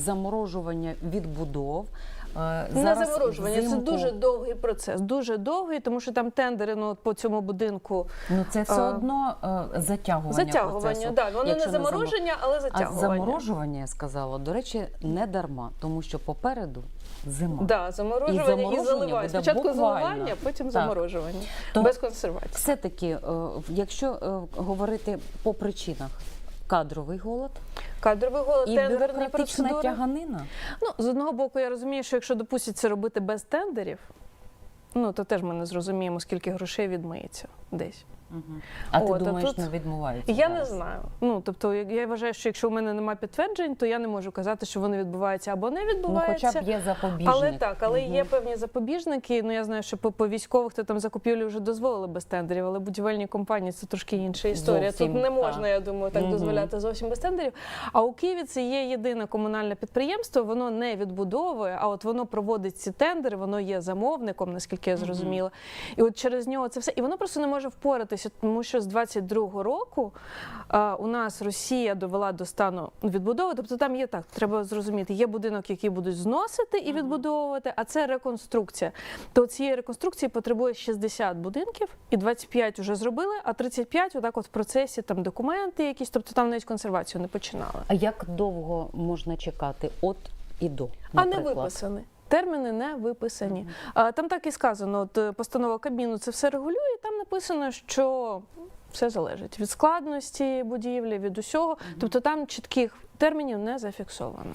заморожування відбудов. Е, Не зараз заморожування, це дуже довгий процес, дуже довгий, тому що там тендери ну, по цьому будинку Ну це все одно е, затягування. затягування. процесу. Да, воно Якщо не замор- замороження, але А затягування. заморожування я сказала, до речі, не дарма, тому що попереду зима. Да, заморожування і, замороження заливання. Спочатку буквально. заливання, потім Так. заморожування. То- Без консервації. Все-таки, е, якщо е, говорити по причинах, кадровий голод Кадровий голод, і тендерні процедури. тяганина. Ну, з одного боку, я розумію, що якщо допустять це робити без тендерів, ну то теж ми не зрозуміємо, скільки грошей відмиється десь. А ти От, а думаєш, тут- не відмоваються? Я не зараз? знаю. Ну тобто, я- я вважаю, що якщо у мене немає підтверджень, то я не можу казати, що вони відбуваються або не Ну, відбуваються. хоча б є запобіжник. Але так, але є певні запобіжники. Ну я знаю, що по, по військових то там закупівлі вже дозволили без тендерів, але будівельні компанії це трошки інша історія. Зовсім, Тут не можна, так. я думаю, так Мгм. дозволяти зовсім без тендерів. А у Києві це є єдине комунальне підприємство. Воно не відбудовує, а от воно проводить ці тендери, воно є замовником, наскільки я зрозуміла. І от через нього це все. І воно просто не може впоратися, тому що з 22-го року а, у нас Росія довела до стану відбудови. Тобто там є так, треба зрозуміти, є будинок, який будуть зносити і відбудовувати, а це реконструкція. То цієї реконструкції потребує 60 будинків, і 25 вже зробили, а 35 отак от в процесі там документи якісь, тобто там навіть консервацію не починали. А як довго можна чекати от і до? А не наприклад? Терміни не виписані. Там так і сказано, от е, постанова Кабміну це все регулює. Там написано, що все залежить від складності будівлі, від усього. Тобто там чітких термінів не зафіксовано.